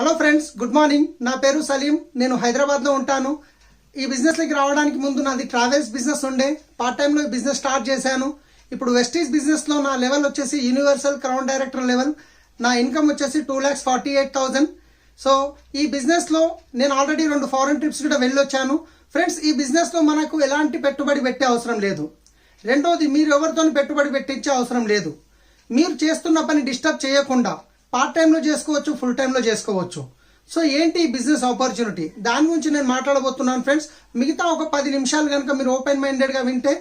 Hello friends good morning నా పేరు సలీం. నేను హైదరాబాద్లో ఉంటాను. ఈ బిజినెస్లోకి రావడానికి ముందు నాది ట్రావెల్స్ బిజినెస్ ఉండే. పార్ట్ టైంలో ఈ బిజినెస్ స్టార్ట్ చేశాను. ఇప్పుడు వెస్టీజ్ బిజినెస్లో నా లెవెల్ వచ్చేసి యూనివర్సల్ క్రౌన్ డైరెక్టర్ లెవెల్ నా ఇన్కమ్ వచ్చేసి two lakhs forty eight thousand so ఈ బిజినెస్లో నేను ఆల్రెడీ రెండు ఫారెన్ ట్రిప్స్ కూడా వెళ్ళొచ్చాను. ఫ్రెండ్స్ ఈ బిజినెస్లో మనకు ఎలాంటి పెట్టుబడి పెట్టే అవసరం లేదు. రెండోది మీరు ఎవరితోనూ పెట్టుబడి పెట్టించే అవసరం లేదు. మీరు చేస్తున్న పని డిస్టర్బ్ చేయకుండా. పార్ట్ టైంలో చేసుకోవచ్చు ఫుల్ టైంలో చేసుకోవచ్చు. సో ఏంటి ఈ బిజినెస్ ఆపర్చునిటీ? దాని గురించి నేను మాట్లాడబోతున్నాను ఫ్రెండ్స్. మిగతా ఒక పది నిమిషాలు కనుక మీరు ఓపెన్ మైండెడ్గా వింటే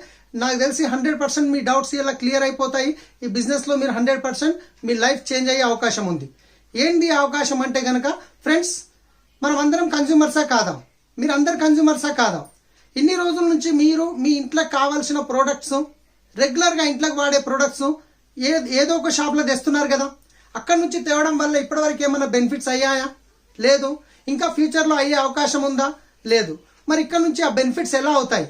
నాకు తెలిసి హండ్రెడ్ పర్సెంట్ మీ డౌట్స్ ఇలా క్లియర్ అయిపోతాయి. ఈ బిజినెస్లో మీరు హండ్రెడ్ పర్సెంట్ మీ లైఫ్ చేంజ్ అయ్యే అవకాశం ఉంది. ఏంటి అవకాశం అంటే కనుక ఫ్రెండ్స్ మనం అందరం కన్జ్యూమర్సా కాదాం. మీరు అందరు కన్జ్యూమర్సా కాదాం. ఇన్ని రోజుల నుంచి మీరు మీ ఇంట్లోకి కావాల్సిన ప్రోడక్ట్స్ రెగ్యులర్గా ఇంట్లోకి వాడే ప్రోడక్ట్స్ ఏ ఏదో ఒక షాప్లో తెస్తున్నారు కదా. అక్కడి నుంచి తేవడం వల్ల ఇప్పటివరకు ఏమైనా బెనిఫిట్స్ అయ్యాయా? లేదు. ఇంకా ఫ్యూచర్లో అయ్యే అవకాశం ఉందా? లేదు. మరి ఇక్కడ నుంచి ఆ బెనిఫిట్స్ ఎలా అవుతాయి?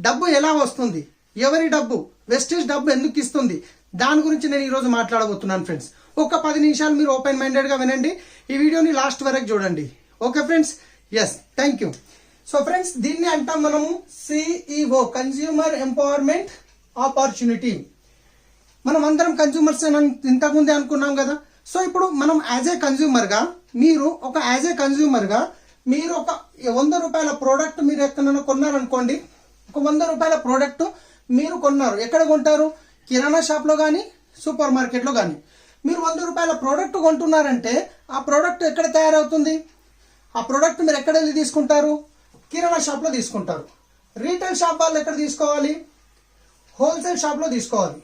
డబ్బు ఎలా వస్తుంది? ఎవరి డబ్బు? వెస్టేజ్ డబ్బు ఎందుకు ఇస్తుంది? దాని గురించి నేను ఈరోజు మాట్లాడబోతున్నాను ఫ్రెండ్స్ ఒక పది నిమిషాలు మీరు ఓపెన్ మైండెడ్గా వినండి. ఈ వీడియోని లాస్ట్ వరకు చూడండి. Okay friends yes thank you so friends దీన్ని అంటాం మనము సిఈఓ కన్స్యూమర్ ఎంపవర్మెంట్ ఆపర్చునిటీ మనం అందరం కన్స్యూమర్స్ ఇంతకుముందే అనుకున్నాం కదా. సో ఇప్పుడు మనం యాజ్ ఏ కన్జ్యూమర్గా మీరు ఒక యాజ్ ఏ కన్జ్యూమర్గా మీరు ఒక వంద రూపాయల ప్రోడక్ట్ మీరు ఎక్కడైనా కొన్నారనుకోండి ఒక వంద రూపాయల ప్రోడక్ట్ మీరు కొన్నారు. ఎక్కడ కొంటారు? కిరాణా షాప్లో కానీ సూపర్ మార్కెట్లో కానీ మీరు వంద రూపాయల ప్రోడక్ట్ కొంటున్నారంటే ఆ ప్రోడక్ట్ ఎక్కడ తయారవుతుంది? ఆ ప్రోడక్ట్ మీరు ఎక్కడ వెళ్ళి తీసుకుంటారు? కిరాణా షాప్లో తీసుకుంటారు. రీటైల్ షాప్ వాళ్ళు ఎక్కడ తీసుకోవాలి? హోల్సేల్ షాప్లో తీసుకోవాలి.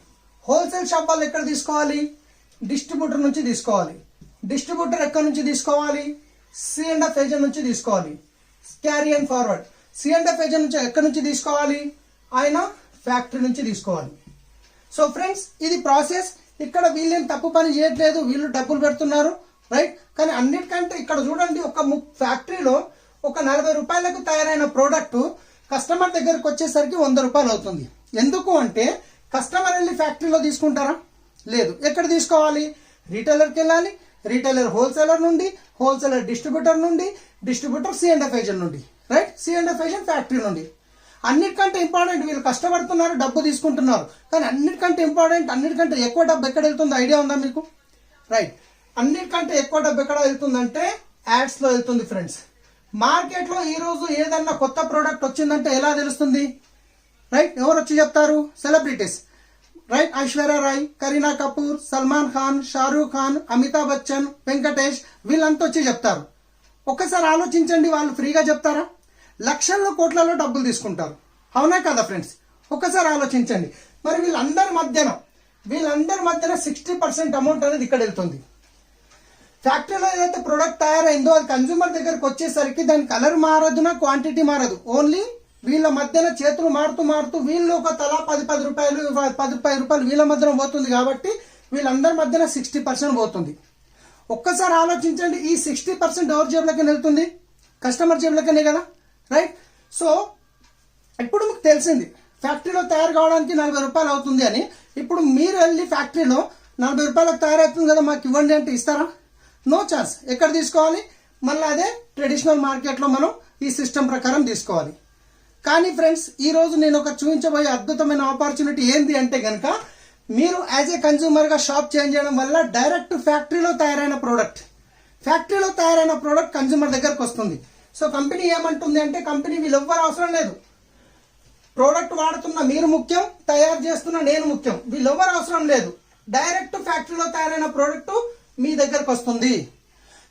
హోల్సేల్ షాప్ వాళ్ళు ఎక్కడ తీసుకోవాలి? డిస్ట్రిబ్యూటర్ నుంచి తీసుకోవాలి. డిస్ట్రిబ్యూటర్ ఎక్కడ నుంచి తీసుకోవాలి? సి అండ్ ఎఫ్ ఏజెంట్ నుంచి తీసుకోవాలి. Carry and forward. C and F agent నుంచి ఎక్కడి నుంచి తీసుకోవాలి? ఆయన ఫ్యాక్టరీ నుంచి తీసుకోవాలి. సో ఫ్రెండ్స్ ఇది ప్రాసెస్. ఇక్కడ వీళ్ళేం తప్పు పని చేయట్లేదు వీళ్ళు డబ్బులు పెడుతున్నారు రైట్? కానీ అన్నిటికంటే ఇక్కడ చూడండి ఒక ఫ్యాక్టరీలో ఒక నలభై రూపాయలకు తయారైన ప్రోడక్ట్ కస్టమర్ దగ్గరకు వచ్చేసరికి వంద రూపాయలు అవుతుంది. ఎందుకు అంటే కస్టమర్ వెళ్ళి ఫ్యాక్టరీలో తీసుకుంటారా? లేదు. ఎక్కడ తీసుకోవాలి? రీటైలర్కి వెళ్ళాలి. రీటైలర్ హోల్సేలర్ నుండి హోల్సేలర్ డిస్ట్రిబ్యూటర్ నుండి డిస్ట్రిబ్యూటర్ సి ఏజెంట్ నుండి రైట్? సి ఏజెంట్ ఫ్యాక్టరీ నుండి. అన్నిటికంటే ఇంపార్టెంట్ వీళ్ళు కష్టపడుతున్నారు డబ్బు తీసుకుంటున్నారు. కానీ అన్నిటికంటే ఇంపార్టెంట్ అన్నిటికంటే ఎక్కువ డబ్బు ఎక్కడ వెళ్తుంది? ఐడియా ఉందా మీకు? రైట్. అన్నిటికంటే ఎక్కువ డబ్బు ఎక్కడ వెళ్తుందంటే యాడ్స్లో వెళ్తుంది ఫ్రెండ్స్. మార్కెట్లో ఈరోజు ఏదన్నా కొత్త ప్రోడక్ట్ వచ్చిందంటే ఎలా తెలుస్తుంది? రైట్ ఎవరు వచ్చి చెప్తారు? సెలబ్రిటీస్ రైట్ ఐశ్వర్య రాయ్ కరీనా కపూర్ సల్మాన్ ఖాన్ షారూఖ్ ఖాన్ అమితాబ్ బచ్చన్ వెంకటేష్ వీళ్ళంతా వచ్చి చెప్తారు. ఒక్కసారి ఆలోచించండి వాళ్ళు ఫ్రీగా చెప్తారా? లక్షల్లో కోట్లలో డబ్బులు తీసుకుంటారు. అవునా కదా ఫ్రెండ్స్? ఒక్కసారి ఆలోచించండి. మరి వీళ్ళందరి మధ్యన వీళ్ళందరి మధ్యన సిక్స్టీ పర్సెంట్ అమౌంట్ అనేది ఇక్కడ వెళ్తుంది. ఫ్యాక్టరీలో ఏదైతే ప్రొడక్ట్ తయారైందో అది కన్జ్యూమర్ దగ్గరకు వచ్చేసరికి దాని కలర్ మారదు నా క్వాంటిటీ మారదు. ఓన్లీ వీళ్ళ మధ్యన చేతులు మారుతూ మారుతూ వీళ్ళు ఒక తలా పది పది రూపాయలు పది పది రూపాయలు వీళ్ళ మధ్యన పోతుంది కాబట్టి వీళ్ళందరి మధ్యన సిక్స్టీ పర్సెంట్ పోతుంది. ఒక్కసారి ఆలోచించండి ఈ సిక్స్టీ పర్సెంట్ ఎవరి జేబులకి వెళ్తుంది? కస్టమర్ జేబులకనే కదా? రైట్? సో ఇప్పుడు మీకు తెలిసింది ఫ్యాక్టరీలో తయారు కావడానికి నలభై రూపాయలు అవుతుంది అని. ఇప్పుడు మీరు వెళ్ళి ఫ్యాక్టరీలో నలభై రూపాయలకు తయారవుతుంది కదా మాకు ఇవ్వండి అంటే ఇస్తారా? No chance. ఎక్కడ తీసుకోవాలి? మళ్ళీ అదే ట్రెడిషనల్ మార్కెట్లో మనం ఈ సిస్టమ్ ప్రకారం తీసుకోవాలి. కానీ ఫ్రెండ్స్ ఈ రోజు నేను ఒక చూపించబోయే అద్భుతమైన ఆపర్చునిటీ ఏంటి అంటే కనుక మీరు యాజ్ ఏ కన్జ్యూమర్గా షాప్ చేంజ్ చేయడం వల్ల డైరెక్ట్ ఫ్యాక్టరీలో తయారైన ప్రోడక్ట్ ఫ్యాక్టరీలో తయారైన ప్రోడక్ట్ కన్జ్యూమర్ దగ్గరకు వస్తుంది. సో కంపెనీ ఏమంటుంది అంటే కంపెనీ వీళ్ళు ఎవ్వరు అవసరం లేదు. ప్రోడక్ట్ వాడుతున్న మీరు ముఖ్యం తయారు చేస్తున్న నేను ముఖ్యం. వీళ్ళు ఎవ్వరు అవసరం లేదు. డైరెక్ట్ ఫ్యాక్టరీలో తయారైన ప్రోడక్ట్ మీ దగ్గరకు వస్తుంది.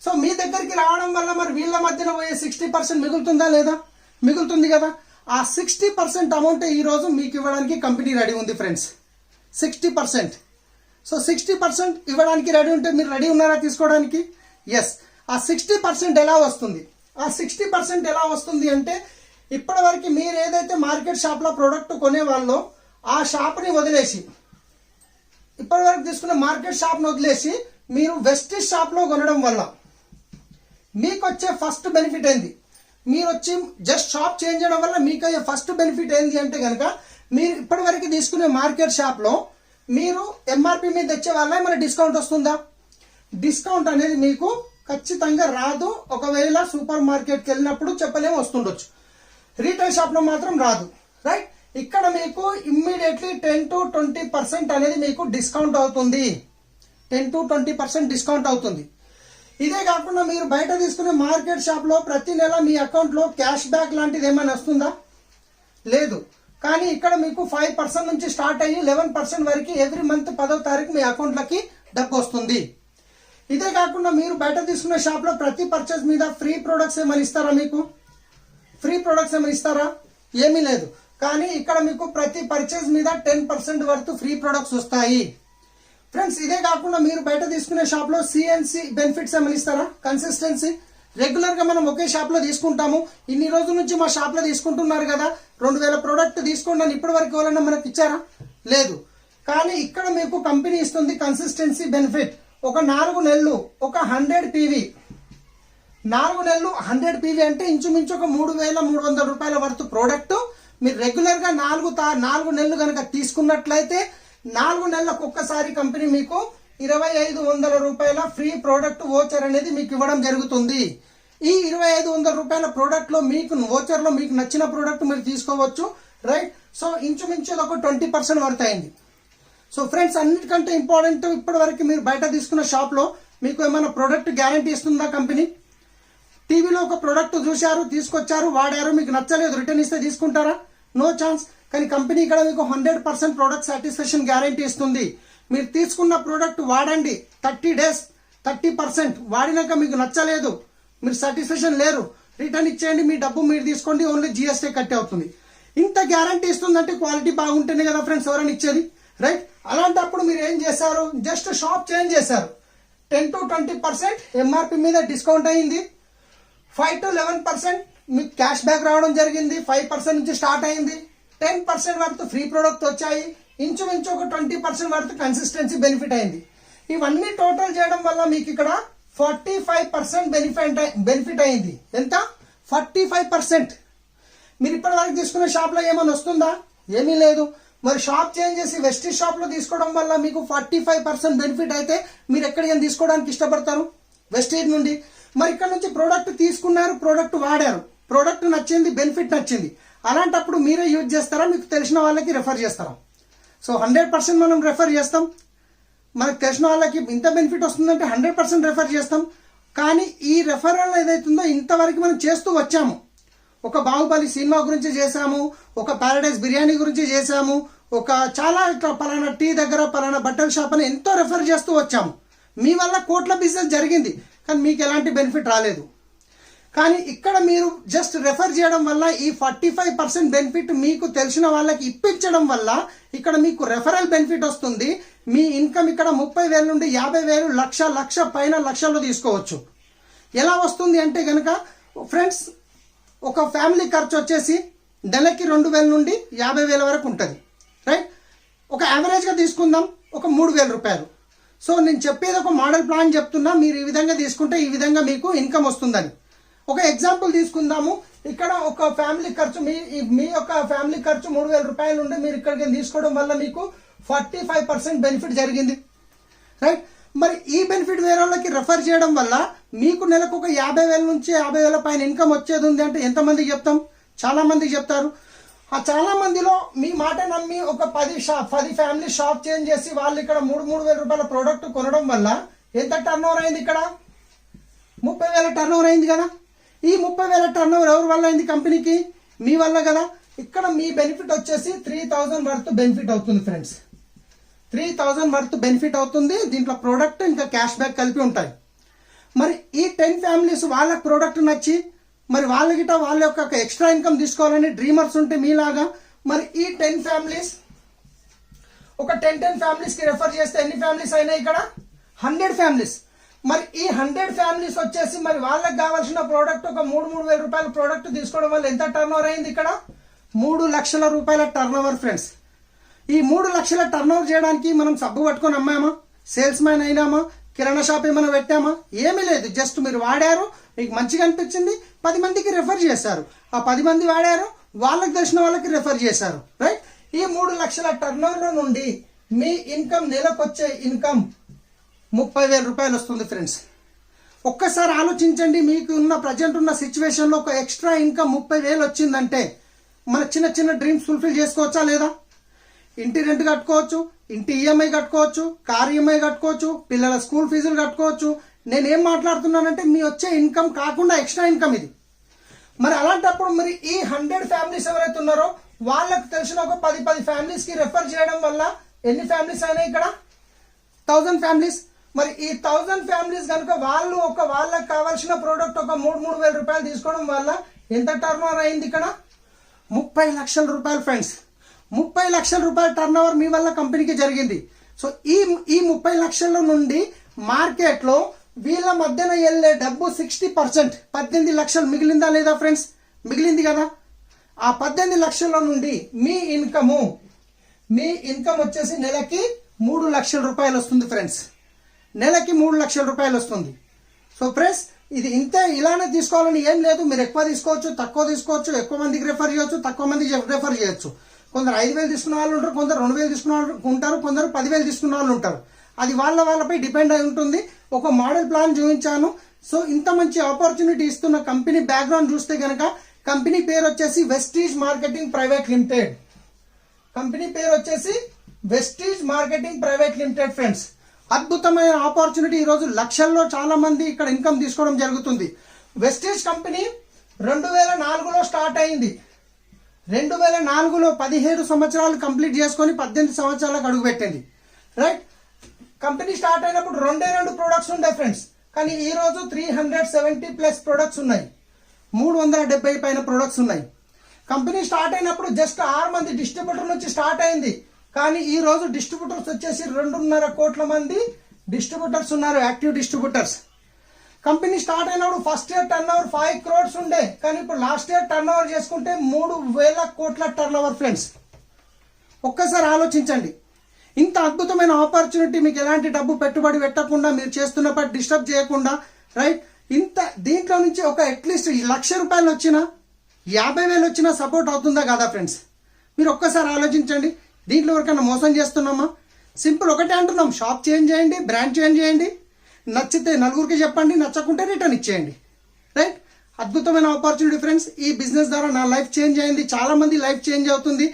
సో మీ దగ్గరికి రావడం వల్ల మరి వీళ్ళ మధ్యన పోయే సిక్స్టీ పర్సెంట్ మిగులుతుందా లేదా? మిగులుతుంది కదా. ఆ సిక్స్టీ పర్సెంట్ అమౌంట్ ఈరోజు మీకు ఇవ్వడానికి కంపెనీ రెడీ ఉంది friends sixty percent. So sixty percent ఇవ్వడానికి రెడీ ఉంటే మీరు రెడీ ఉన్నారా తీసుకోవడానికి? ఎస్ ఆ సిక్స్టీ పర్సెంట్ ఎలా వస్తుంది? ఆ సిక్స్టీ పర్సెంట్ ఎలా వస్తుంది అంటే ఇప్పటివరకు మీరు ఏదైతే మార్కెట్ షాప్లో ప్రోడక్ట్ కొనేవాళ్ళో ఆ షాప్ని వదిలేసి ఇప్పటివరకు తీసుకున్న మార్కెట్ షాప్ని వదిలేసి మీరు వెస్టిజ్ షాప్లో కొనడం వల్ల మీకు వచ్చే ఫస్ట్ బెనిఫిట్ ఏంది? మీరు వచ్చి జస్ట్ షాప్ చేంజ్ చేయడం వల్ల మీకు అయ్యే ఫస్ట్ బెనిఫిట్ ఏంటి అంటే కనుక మీరు ఇప్పటివరకు తీసుకునే మార్కెట్ షాప్లో మీరు ఎంఆర్పి మీద తెచ్చే వల్ల ఏమైనా డిస్కౌంట్ వస్తుందా? డిస్కౌంట్ అనేది మీకు ఖచ్చితంగా రాదు. ఒకవేళ సూపర్ మార్కెట్కి వెళ్ళినప్పుడు చెప్పలేము వస్తుండొచ్చు. రీటైల్ షాప్లో మాత్రం రాదు. రైట్ ఇక్కడ మీకు immediately ten to twenty percent అనేది మీకు డిస్కౌంట్ అవుతుంది. Ten to twenty percent discount అవుతుంది. ఇదే కాకుండా మీరు బయట తీసుకునే మార్కెట్ షాప్లో ప్రతి నెల మీ అకౌంట్లో క్యాష్ బ్యాక్ లాంటిది ఏమైనా వస్తుందా? లేదు. కానీ ఇక్కడ మీకు ఫైవ్ పర్సెంట్ నుంచి స్టార్ట్ అయ్యి లెవెన్ పర్సెంట్ వరకు ఎవ్రీ మంత్ పదో తారీఖు మీ అకౌంట్లకి డబ్బు వస్తుంది. ఇదే కాకుండా మీరు బయట తీసుకునే షాప్లో ప్రతి పర్చేస్ మీద ఫ్రీ ప్రొడక్ట్స్ ఏమైనా ఇస్తారా మీకు? ఫ్రీ ప్రొడక్ట్స్ ఏమైనా ఇస్తారా? ఏమీ లేదు. కానీ ఇక్కడ మీకు ప్రతి పర్చేస్ మీద టెన్ పర్సెంట్ వరకు ఫ్రీ ప్రొడక్ట్స్ వస్తాయి. ఫ్రెండ్స్ ఇదే కాకుండా మీరు బయట తీసుకునే షాప్లో సిఎన్సి బెనిఫిట్స్ ఏమైనా ఇస్తారా? కన్సిస్టెన్సీ రెగ్యులర్గా మనం ఒకే షాప్లో తీసుకుంటాము. ఇన్ని రోజుల నుంచి మా షాప్లో తీసుకుంటున్నారు కదా. రెండు వేల ప్రోడక్ట్ తీసుకోండి అని ఇప్పటి వరకు ఎవరైనా మనకు ఇచ్చారా? లేదు. కానీ ఇక్కడ మీకు కంపెనీ ఇస్తుంది కన్సిస్టెన్సీ బెనిఫిట్ ఒక నాలుగు నెలలు ఒక హండ్రెడ్ పీవీ నాలుగు నెలలు హండ్రెడ్ పీవీ అంటే ఇంచుమించు ఒక మూడు వేల మూడు వందల రూపాయల వరకు ప్రోడక్ట్ మీరు రెగ్యులర్గా నాలుగు తా నాలుగు నెలలు కనుక తీసుకున్నట్లయితే నాలుగు నెలలకు ఒక్కసారి కంపెనీ మీకు ఇరవై ఐదు వందల రూపాయల ఫ్రీ ప్రోడక్ట్ ఓచర్ అనేది మీకు ఇవ్వడం జరుగుతుంది. ఈ ఇరవై ఐదు వందల రూపాయల ప్రోడక్ట్లో మీకు ఓచర్లో మీకు నచ్చిన ప్రోడక్ట్ మీరు తీసుకోవచ్చు రైట్ సో ఇంచుమించు ఒక ట్వంటీ పర్సెంట్ వర్త్ అయింది. సో ఫ్రెండ్స్ అన్నిటికంటే ఇంపార్టెంట్ ఇప్పటి వరకు మీరు బయట తీసుకున్న షాప్లో మీకు ఏమైనా ప్రోడక్ట్ గ్యారంటీ ఇస్తుందా కంపెనీ? టీవీలో ఒక ప్రోడక్ట్ చూశారు తీసుకొచ్చారు వాడారు మీకు నచ్చలేదు రిటర్న్ ఇస్తే తీసుకుంటారా? నో ఛాన్స్ కానీ కంపెనీ ఇక్కడ మీకు hundred percent product satisfaction guarantee ఇస్తుంది. మీరు తీసుకున్న ప్రోడక్ట్ వాడండి. థర్టీ డేస్ థర్టీ పర్సెంట్ వాడినాక మీకు నచ్చలేదు. మీరు సాటిస్ఫాక్షన్ లేరు. రిటర్న్ ఇచ్చేయండి మీ డబ్బు మీరు తీసుకోండి ఓన్లీ జిఎస్టీ కట్టే అవుతుంది. ఇంత గ్యారంటీ ఇస్తుందంటే క్వాలిటీ బాగుంటేనే కదా ఫ్రెండ్స్ ఎవరైనా ఇచ్చేది రైట్? అలాంటప్పుడు మీరు ఏం చేశారు? జస్ట్ షాప్ చేంజ్ చేశారు. Ten to twenty percent MRP మీద డిస్కౌంట్ అయింది. ఫైవ్ టు లెవెన్ పర్సెంట్ మీకు క్యాష్ బ్యాక్ రావడం జరిగింది. ఫైవ్ పర్సెంట్ నుంచి స్టార్ట్ అయింది. టెన్ పర్సెంట్ వరకు ఫ్రీ ప్రోడక్ట్ వచ్చాయి. ఇంచుమించు ఒక ట్వంటీ పర్సెంట్ వరకు కన్సిస్టెన్సీ బెనిఫిట్ అయింది. ఇవన్నీ టోటల్ చేయడం వల్ల మీకు ఇక్కడ forty five percent benefit benefit అయింది. ఎంత? ఫార్టీ ఫైవ్ పర్సెంట్ మీరు ఇప్పటి వరకు తీసుకునే షాప్లో ఏమైనా వస్తుందా? ఏమీ లేదు. మరి షాప్ చేంజ్ చేసి వెస్టీజ్ షాప్లో తీసుకోవడం వల్ల మీకు ఫార్టీ ఫైవ్ పర్సెంట్ బెనిఫిట్ అయితే మీరు ఎక్కడికైనా తీసుకోవడానికి ఇష్టపడతారు? వెస్టీజ్ నుండి. మరి ఇక్కడ నుంచి ప్రోడక్ట్ తీసుకున్నారు ప్రోడక్ట్ వాడారు. ప్రోడక్ట్ నచ్చింది బెనిఫిట్ నచ్చింది. అలాంటప్పుడు మీరే యూజ్ చేస్తారా? మీకు తెలిసిన వాళ్ళకి రెఫర్ చేస్తారా? సో హండ్రెడ్ పర్సెంట్ మనం రెఫర్ చేస్తాం. మనకు తెలిసిన వాళ్ళకి ఇంత బెనిఫిట్ వస్తుందంటే హండ్రెడ్ పర్సెంట్ రెఫర్ చేస్తాం. కానీ ఈ రెఫరల్ ఏదైతుందో ఇంతవరకు మనం చేస్తూ వచ్చాము. ఒక బాహుబలి సినిమా గురించి చేశాము ఒక ప్యారడైజ్ బిర్యానీ గురించి చేశాము ఒక చాలా ఇట్లా పలానా టీ దగ్గర పలానా బట్టల షాప్ అని ఎంతో రెఫర్ చేస్తూ వచ్చాము. మీ వల్ల కోట్ల బిజినెస్ జరిగింది. కానీ మీకు ఎలాంటి బెనిఫిట్ రాలేదు. కానీ ఇక్కడ మీరు జస్ట్ రెఫర్ చేయడం వల్ల ఈ ఫార్టీ ఫైవ్ పర్సెంట్ బెనిఫిట్ మీకు తెలిసిన వాళ్ళకి ఇప్పించడం వల్ల ఇక్కడ మీకు రెఫరల్ బెనిఫిట్ వస్తుంది. మీ ఇన్కమ్ ఇక్కడ ముప్పై వేల నుండి యాభై వేలు లక్ష లక్ష పైన లక్షల్లో తీసుకోవచ్చు. ఎలా వస్తుంది అంటే కనుక ఫ్రెండ్స్ ఒక ఫ్యామిలీ ఖర్చు వచ్చేసి నెలకి రెండు వేల నుండి యాభై వేల వరకు ఉంటుంది. రైట్ ఒక యావరేజ్గా తీసుకుందాం ఒక మూడు వేల రూపాయలు. సో నేను చెప్పేది ఒక మోడల్ ప్లాన్ చెప్తున్నా మీరు ఈ విధంగా తీసుకుంటే ఈ విధంగా మీకు ఇన్కమ్ వస్తుందని. ఒక ఎగ్జాంపుల్ తీసుకుందాము. ఇక్కడ ఒక ఫ్యామిలీ ఖర్చు మీ మీ యొక్క ఫ్యామిలీ ఖర్చు మూడు వేల రూపాయలు ఉండి మీరు ఇక్కడికి తీసుకోవడం వల్ల మీకు ఫార్టీ ఫైవ్ పర్సెంట్ బెనిఫిట్ జరిగింది. రైట్? మరి ఈ బెనిఫిట్ వేరే వాళ్ళకి రెఫర్ చేయడం వల్ల మీకు నెలకు ఒక యాభై వేల నుంచి యాభై వేల పైన ఇన్కమ్ వచ్చేది ఉంది అంటే ఎంతమందికి చెప్తాం? చాలా మందికి చెప్తారు. ఆ చాలా మందిలో మీ మాట నమ్మి ఒక పది షాప్ పది ఫ్యామిలీ షాప్ చేంజ్ చేసి వాళ్ళు ఇక్కడ మూడు మూడు వేల రూపాయల ప్రోడక్ట్ కొనడం వల్ల ఎంత టర్న్ ఓవర్ అయింది ఇక్కడ? ముప్పై వేల టర్న్ ఓవర్ అయింది కదా? ఈ ముప్పై వేల టర్న్ ఓవర్ ఎవరి వల్ల అయింది కంపెనీకి? మీ వల్ల కదా. ఇక్కడ మీ బెనిఫిట్ వచ్చేసి త్రీ థౌజండ్ వర్త్ బెనిఫిట్ అవుతుంది friends three thousand worth benefit అవుతుంది. దీంట్లో ప్రోడక్ట్ ఇంకా క్యాష్ బ్యాక్ కలిపి ఉంటాయి. మరి ఈ టెన్ ఫ్యామిలీస్ వాళ్ళకి ప్రోడక్ట్ నచ్చి మరి వాళ్ళకిట వాళ్ళ యొక్క ఎక్స్ట్రా ఇన్కమ్ తీసుకోవాలని డ్రీమర్స్ ఉంటే మీలాగా మరి ఈ టెన్ ఫ్యామిలీస్ ఒక టెన్ టెన్ ఫ్యామిలీస్కి రెఫర్ చేస్తే ఎన్ని ఫ్యామిలీస్ అయినాయి ఇక్కడ? హండ్రెడ్ ఫ్యామిలీస్ మరి ఈ హండ్రెడ్ ఫ్యామిలీస్ వచ్చేసి మరి వాళ్ళకి కావాల్సిన ప్రోడక్ట్ ఒక మూడు మూడు వేల రూపాయల ప్రోడక్ట్ తీసుకోవడం వల్ల ఎంత టర్న్ ఓవర్ అయింది ఇక్కడ? మూడు లక్షల రూపాయల టర్న్ ఓవర్ ఫ్రెండ్స్ ఈ మూడు లక్షల టర్న్ ఓవర్ చేయడానికి మనం సబ్బు పట్టుకొని అమ్మామా? సేల్స్ మ్యాన్ అయినామా? కిరాణా షాప్ ఏమైనా పెట్టామా? ఏమీ లేదు. జస్ట్ మీరు వాడారు మీకు మంచిగా అనిపించింది పది మందికి రెఫర్ చేశారు. ఆ పది మంది వాడారు వాళ్ళకి తెలిసిన వాళ్ళకి రెఫర్ చేశారు. రైట్ ఈ మూడు లక్షల టర్న్ ఓవర్ నుండి మీ ఇన్కమ్ నెలకొచ్చే ఇన్కమ్ ముప్పై వేల రూపాయలు వస్తుంది ఫ్రెండ్స్. ఒక్కసారి ఆలోచించండి మీకు ఉన్న ప్రజెంట్ ఉన్న సిచ్యువేషన్లో ఒక ఎక్స్ట్రా ఇన్కమ్ ముప్పై వేలు వచ్చిందంటే మన చిన్న చిన్న డ్రీమ్స్ ఫుల్ఫిల్ చేసుకోవచ్చా లేదా? ఇంటి రెంట్ కట్టుకోవచ్చు ఇంటి ఈఎంఐ కట్టుకోవచ్చు కార్ ఈఎంఐ కట్టుకోవచ్చు పిల్లల స్కూల్ ఫీజులు కట్టుకోవచ్చు. నేను ఏం మాట్లాడుతున్నానంటే మీ వచ్చే ఇన్కమ్ కాకుండా ఎక్స్ట్రా ఇన్కమ్ ఇది. మరి అలాంటప్పుడు మరి ఈ హండ్రెడ్ ఫ్యామిలీస్ ఎవరైతే ఉన్నారో వాళ్ళకు తెలిసిన ఒక పది పది ఫ్యామిలీస్కి రెఫర్ చేయడం వల్ల ఎన్ని ఫ్యామిలీస్ అయినాయి ఇక్కడ? Thousand families. మరి ఈ థౌజండ్ ఫ్యామిలీస్ కనుక వాళ్ళు ఒక వాళ్ళకి కావాల్సిన ప్రోడక్ట్ ఒక మూడు మూడు వేల రూపాయలు తీసుకోవడం వల్ల ఎంత టర్న్ ఓవర్ అయింది ఇక్కడ? ముప్పై లక్షల రూపాయలు ఫ్రెండ్స్ ముప్పై లక్షల రూపాయల టర్న్ ఓవర్ మీ వల్ల కంపెనీకి జరిగింది. సో ఈ ఈ ముప్పై లక్షల నుండి మార్కెట్లో వీళ్ళ మధ్యన వెళ్ళే డబ్బు సిక్స్టీ పర్సెంట్ పద్దెనిమిది లక్షలు మిగిలిందా లేదా ఫ్రెండ్స్ మిగిలింది కదా. ఆ పద్దెనిమిది లక్షల నుండి మీ ఇన్కము మీ ఇన్కమ్ వచ్చేసి నెలకి మూడు లక్షల రూపాయలు వస్తుంది ఫ్రెండ్స్ నెలకి మూడు లక్షల రూపాయలు వస్తుంది. సో ఫ్రెండ్స్ ఇది ఇంతే ఇలానే తీసుకోవాలని ఏం లేదు. మీరు ఎక్కువ తీసుకోవచ్చు తక్కువ తీసుకోవచ్చు ఎక్కువ మందికి రిఫర్ చేయొచ్చు తక్కువ మందికి రిఫర్ చేయొచ్చు. కొందరు ఐదు వేలు తీసుకున్న వాళ్ళు ఉంటారు కొందరు రెండు వేలు తీసుకున్న వాళ్ళు ఉంటారు కొందరు పదివేలు తీసుకున్న వాళ్ళు ఉంటారు. అది వాళ్ళ వాళ్ళపై డిపెండ్ అయి ఉంటుంది. ఒక మోడల్ ప్లాన్ చూపించాను. సో ఇంత మంచి ఆపర్చునిటీ ఇస్తున్న కంపెనీ బ్యాక్గ్రౌండ్ చూస్తే కనుక కంపెనీ పేరు వచ్చేసి Vestige marketing private limited company పేరు వచ్చేసి Vestige marketing private limited friends అద్భుతమైన ఆపర్చునిటీ ఈరోజు లక్షల్లో చాలా మంది ఇక్కడ ఇన్కమ్ తీసుకోవడం జరుగుతుంది. వెస్టేజ్ కంపెనీ రెండు వేల నాలుగులో స్టార్ట్ అయింది. రెండు వేల నాలుగులో పదిహేడు సంవత్సరాలు కంప్లీట్ చేసుకొని పద్దెనిమిది సంవత్సరాలకు అడుగుపెట్టింది. రైట్? కంపెనీ స్టార్ట్ అయినప్పుడు రెండే రెండు ప్రొడక్ట్స్ ఉండే ఫ్రెండ్స్. కానీ ఈరోజు three hundred seventy plus products ఉన్నాయి. మూడు వందల డెబ్బై పైన ప్రొడక్ట్స్ ఉన్నాయి. కంపెనీ స్టార్ట్ అయినప్పుడు జస్ట్ ఆరు మంది డిస్ట్రిబ్యూటర్ నుంచి స్టార్ట్ అయింది. కానీ ఈ రోజు డిస్ట్రిబ్యూటర్స్ వచ్చేసి రెండున్నర కోట్ల మంది డిస్ట్రిబ్యూటర్స్ ఉన్నారు యాక్టివ్ డిస్ట్రిబ్యూటర్స్. కంపెనీ స్టార్ట్ అయినప్పుడు first year turnover five crores ఉండే కానీ ఇప్పుడు లాస్ట్ ఇయర్ టర్న్ ఓవర్ చేసుకుంటే మూడు వేల కోట్ల టర్న్ ఓవర్ ఫ్రెండ్స్ ఒక్కసారి ఆలోచించండి. ఇంత అద్భుతమైన ఆపర్చునిటీ మీకు ఎలాంటి డబ్బు పెట్టుబడి పెట్టకుండా మీరు చేస్తున్న పని డిస్టర్బ్ చేయకుండా రైట్ ఇంత దీంట్లో నుంచి ఒక అట్లీస్ట్ లక్ష రూపాయలు వచ్చినా యాభై వేలు వచ్చినా సపోర్ట్ అవుతుందా కదా ఫ్రెండ్స్ మీరు ఒక్కసారి ఆలోచించండి. దీంట్లో ఎవరికైనా మోసం చేస్తున్నామా? సింపుల్ ఒకటే అంటున్నాం. షాప్ చేంజ్ చేయండి బ్రాండ్ చేంజ్ చేయండి. నచ్చితే నలుగురికి చెప్పండి నచ్చకుంటే రిటర్న్ ఇచ్చేయండి. రైట్? అద్భుతమైన ఆపర్చునిటీ ఫ్రెండ్స్ ఈ బిజినెస్ ద్వారా నా లైఫ్ చేంజ్ అయింది. చాలామంది లైఫ్ చేంజ్ అవుతుంది.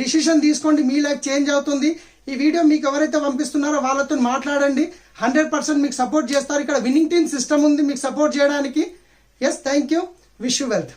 డిసిషన్ తీసుకోండి మీ లైఫ్ చేంజ్ అవుతుంది. ఈ వీడియో మీకు ఎవరైతే పంపిస్తున్నారో వాళ్ళతో మాట్లాడండి. హండ్రెడ్ పర్సెంట్ మీకు సపోర్ట్ చేస్తారు. ఇక్కడ విన్నింగ్ టీమ్ సిస్టమ్ ఉంది మీకు సపోర్ట్ చేయడానికి. Yes thank you wish you wealth